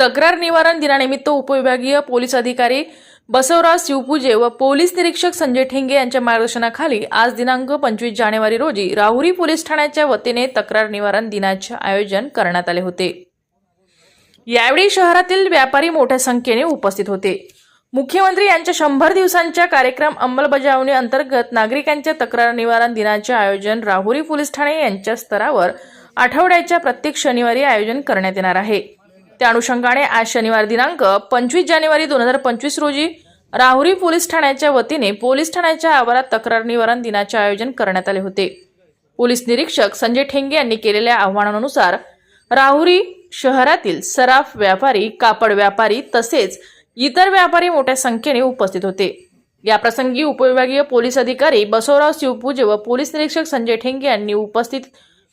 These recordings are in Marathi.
तक्रार निवारण दिनानिमित्त उपविभागीय पोलीस अधिकारी बसवराज शिवपूजे व पोलीस निरीक्षक संजय ठेंगे यांच्या मार्गदर्शनाखाली आज दिनांक पंचवीस जानेवारी रोजी राहुरी पोलीस ठाण्याच्या वतीने तक्रार निवारण दिनाचे आयोजन करण्यात आले होते. यावेळी शहरातील व्यापारी मोठ्या संख्येने उपस्थित होते. मुख्यमंत्री यांच्या शंभर दिवसांच्या कार्यक्रम अंमलबजावणी अंतर्गत नागरिकांच्या तक्रार निवारण दिनाचे आयोजन राहुरी पोलीस ठाणे यांच्या स्तरावर आठवड्याच्या प्रत्येक शनिवारी आयोजन करण्यात येणार आहे. त्या अनुषंगाने आज शनिवार दिनांक पंचवीस जानेवारी दोन हजार पंचवीस रोजी राहुरी पोलीस ठाण्याच्या वतीने पोलीस ठाण्याच्या आवारात तक्रार निवारण दिनाचे आयोजन करण्यात आले होते. पोलीस निरीक्षक संजय ठेंगे यांनी केलेल्या आव्हानानुसार राहुरी शहरातील सराफ व्यापारी कापड व्यापारी तसेच इतर व्यापारी मोठ्या संख्येने उपस्थित होते. याप्रसंगी उपविभागीय पोलीस अधिकारी बसवराव शिवपूजे व पोलीस निरीक्षक संजय ठेंगे यांनी उपस्थित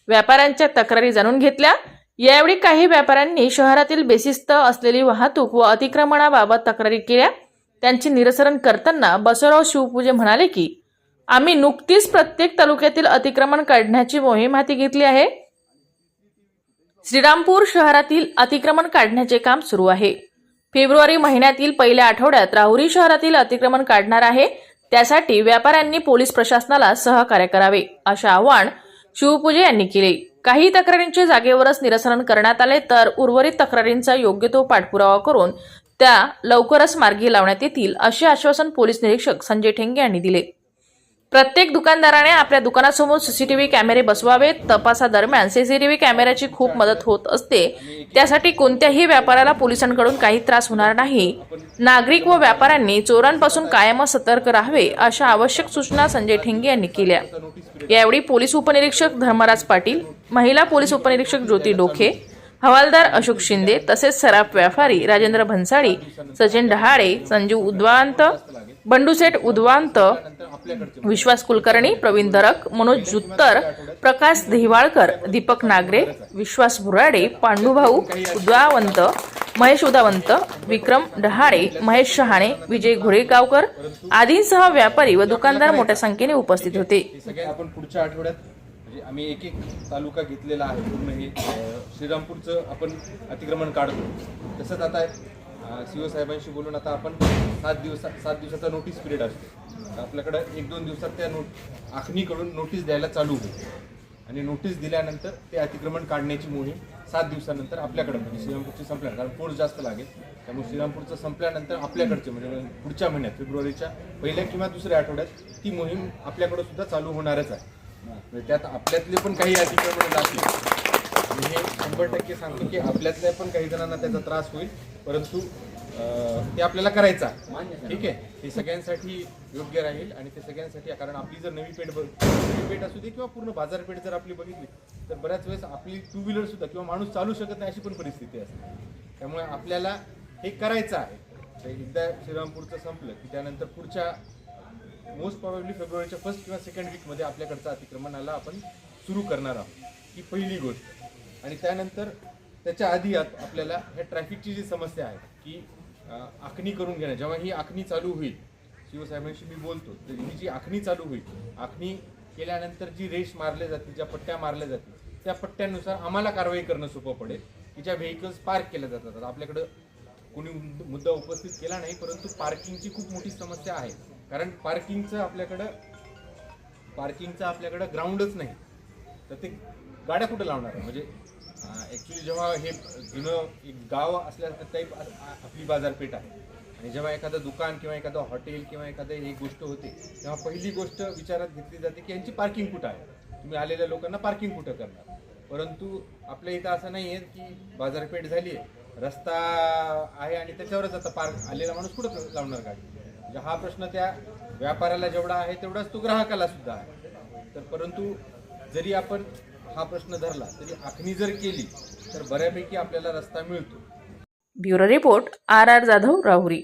व्यापाऱ्यांच्या तक्रारी जाणून घेतल्या. यावेळी काही व्यापाऱ्यांनी शहरातील बेसिस्त असलेली वाहतूक व अतिक्रमणाबाबत तक्रारी केल्या. त्यांचे निरसरण करताना बसवराव शिवपूजे म्हणाले की आम्ही नुकतीच प्रत्येक तालुक्यातील अतिक्रमण काढण्याची मोहीम हाती घेतली आहे. श्रीरामपूर शहरातील अतिक्रमण काढण्याचे काम सुरू आहे. फेब्रुवारी महिन्यातील पहिल्या आठवड्यात राहुरी शहरातील अतिक्रमण काढणार आहे. त्यासाठी व्यापाऱ्यांनी पोलीस प्रशासनाला सहकार्य करावे असे आवाहन शिवपूजे यांनी केले. काही तक्रारींचे जागेवरच निरसन करण्यात आले तर उर्वरित तक्रारींचा योग्य तो पाठपुरावा करून त्या लवकरच मार्गी लावण्यात येतील असे आश्वासन पोलीस निरीक्षक संजय ठेंगे यांनी दिले. प्रत्येक दुकानदाराने आपल्या दुकानासमोर सीसीटीव्ही कॅमेरे बसवावेत. तपासादरम्यान सीसीटीव्ही कॅमेऱ्याची खूप मदत होत असते. त्यासाठी कोणत्याही व्यापाऱ्याला पोलिसांकडून काही त्रास होणार नाही. नागरिक व व्यापाऱ्यांनी चोरांपासून कायमच सतर्क राहावे अशा आवश्यक सूचना संजय ठेंगे यांनी केल्या. यावेळी पोलीस उपनिरीक्षक धर्मराज पाटील महिला पोलीस उपनिरीक्षक ज्योती डोखे हवालदार अशोक शिंदे तसेच सराफ व्यापारी राजेंद्र भन्साळी सचिन डहाळे संजीव उद्वांत बंडूसेठ उद्वांत विश्वास कुलकर्णी प्रवीण दरक मनोज जुत्तर प्रकाश दहिवाळकर दीपक नागरे विश्वास भुराडे पांडुभाऊ उद्वावंत महेश उदावंत विक्रम डहाळे महेश शहाणे विजय घोडेगावकर आदींसह व्यापारी व दुकानदार मोठ्या संख्येने उपस्थित होते. आपण पुढच्या आठवड्यात म्हणजे आम्ही एक एक तालुका घेतलेला आहे पूर्ण हे श्रीरामपूरचं आपण अतिक्रमण काढतो. तसंच आता सीओ साहेबांशी बोलून आता आपण सात दिवस सात दिवसाचा नोटीस पिरियड असतो. आपल्याकडं एक दोन दिवसात त्या नोट आखणीकडून नोटीस द्यायला चालू होईल. आणि नोटीस दिल्यानंतर ते अतिक्रमण काढण्याची मोहीम सात दिवसानंतर आपल्याकडं म्हणजे श्रीरामपूरची संपल्यानंतर कारण फोर्स जास्त लागेल. त्यामुळे श्रीरामपूरचं संपल्यानंतर आपल्याकडचे म्हणजे पुढच्या महिन्यात फेब्रुवारीच्या पहिल्या किंवा दुसऱ्या आठवड्यात ती मोहीम आपल्याकडं सुद्धा चालू होणारच आहे. म्हणजे त्यात आपल्यातले पण काही अतिक्रमण जातील. हे शंभर टक्के सांगतो की आपल्यातल्या पण काही जणांना त्याचा त्रास होईल. परंतु ते आपल्याला करायचं. ठीक आहे? हे सगळ्यांसाठी योग्य राहील आणि ते सगळ्यांसाठी. कारण आपली जर नवी पेठ बघ- नवी पेठ असू दे किंवा पूर्ण बाजारपेठ जर आपली बघितली तर बऱ्याच वेळेस आपली टू व्हीलर सुद्धा किंवा माणूस चालू शकत नाही अशी पण परिस्थिती असते. त्यामुळे आपल्याला हे करायचं आहे. तर एकदा श्रीरामपूरचं संपलं की त्यानंतर पुढच्या मोस्ट प्रॉबेबली फेब्रुवारीच्या फर्स्ट किंवा सेकंड वीकमध्ये आपल्याकडचं अतिक्रमणाला आपण सुरू करणार आहोत. ही पहिली गोष्ट. आणि त्यानंतर त्याच्या आधी आत आपल्याला ह्या ट्रॅफिकची जी समस्या आहे की आखणी करून घेणं. जेव्हा ही आखणी चालू होईल शिवसाहेबांशी मी बोलतो तर ही जी आखणी चालू होईल आखणी केल्यानंतर जी रेष मारल्या जाते ज्या पट्ट्या मारल्या जातील त्या पट्ट्यानुसार आम्हाला कारवाई करणं सोपं पडेल. की ज्या व्हेकल्स पार्क केल्या जातात. आता आपल्याकडं कोणी मुद्दा उपस्थित केला नाही परंतु पार्किंगची खूप मोठी समस्या आहे. कारण पार्किंगचं आपल्याकडं पार्किंगचं आपल्याकडं ग्राउंडच नाही. तर ते गाड्या कुठं लावणार? आहे म्हणजे ॲक्च्युली जेव्हा हे जुनं एक गाव असल्या टाईप आपली बाजारपेठ आहे. आणि जेव्हा एखादं दुकान किंवा एखादं हॉटेल किंवा एखादं ही गोष्ट होते तेव्हा पहिली गोष्ट विचारात घेतली जाते की यांची पार्किंग कुठं आहे? तुम्ही आलेल्या लोकांना पार्किंग कुठं करणार? परंतु आपल्या इथं असं नाही आहे की बाजारपेठ झाली आहे. रस्ता आहे आणि त्याच्यावरच आता पार्क आलेला माणूस कुठं लावणार गाडी? म्हणजे हा प्रश्न त्या व्यापाऱ्याला जेवढा आहे तेवढाच तो ग्राहकाला सुद्धा आहे. तर परंतु जरी आपण हा प्रश्न धरला तरी आखणी जर केली तर बऱ्यापैकी आपल्याला रस्ता मिळतो. Bureau report R R Jadhav Rahuri.